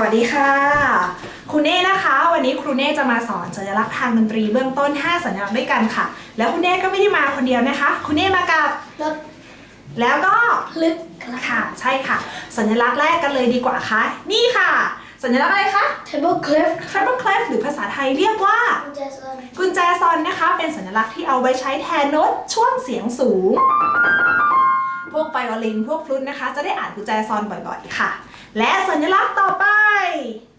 สวัสดีค่ะ ครูเน่นะคะ วันนี้ครูเน่จะมาสอนสัญลักษณ์ทางดนตรีเบื้องต้น 5 สัญลักษณ์ด้วยกันค่ะ แล้วครูเน่ก็ไม่ได้มาคนเดียวนะคะครูเน่มากับรถแล้วก็ลึกครับค่ะ ใช่ค่ะ สัญลักษณ์แรกกันเลยดีกว่าค่ะนี่ค่ะ สัญลักษณ์อะไรคะ table clef treble clef หรือภาษาไทยเรียกว่า กุญแจซอนกุญแจซอนนะคะ เป็นสัญลักษณ์ที่เอาไว้ใช้แทนโน้ตช่วงเสียงสูง พวกไวโอลินพวกฟลุตนะคะ จะได้อ่านกุญแจซอนบ่อยๆ ค่ะ และสัญลักษณ์ต่อไป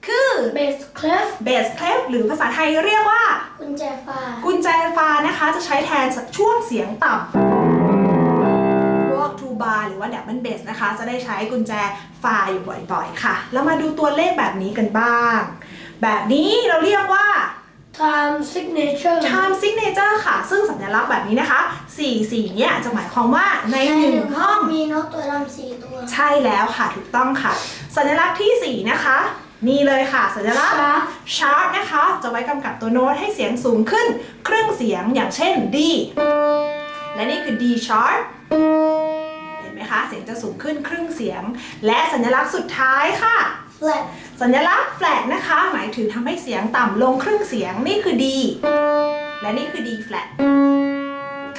คือเบส clef เบสเคลฟหรือภาษาไทยเรียกว่า กุญแจฟ้ากุญแจฟ้านะคะ จะใช้แทนช่วงเสียงต่ำพวกทูบาหรือว่าดับเบิลเบสนะคะ จะได้ใช้กุญแจฟ้าอยู่บ่อยๆ ค่ะ แล้วมาดูตัวเลขแบบนี้กันบ้าง แบบนี้เราเรียกว่า time signature time signature ค่ะ ซึ่งสัญลักษณ์แบบนี้นะคะ4สีเนี่ยจะหมายความว่าในหนึ่งห้อง มีนกตัวดำสี่ตัว ใช่แล้วค่ะถูกต้องค่ะ สัญลักษณ์ทีสี่4นะคะ นี่เลยค่ะ สัญลักษณ์ Sharp sharp นะคะ จะไว้กำกับตัวโน้ตให้เสียงสูงขึ้น ครึ่งเสียงอย่างเช่น D และนี่คือ D sharp เห็นไหมคะ เสียงจะสูงขึ้นครึ่งเสียง และสัญลักษณ์สุดท้ายค่ะ flat สัญลักษณ์ flat นะคะ หมายถึงทำให้เสียงต่ำลงครึ่งเสียงนี่คือ D และนี่คือ D flat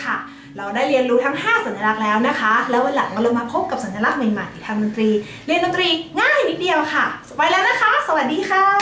ค่ะ เราได้เรียนรู้ทั้ง 5 สัญลักษณ์แล้วนะคะ แล้ววันหลังเรามาพบกับสัญลักษณ์ใหม่ๆทางดนตรี เรียนดนตรีง่ายนิดเดียวค่ะ ไปแล้วนะคะ สวัสดีค่ะ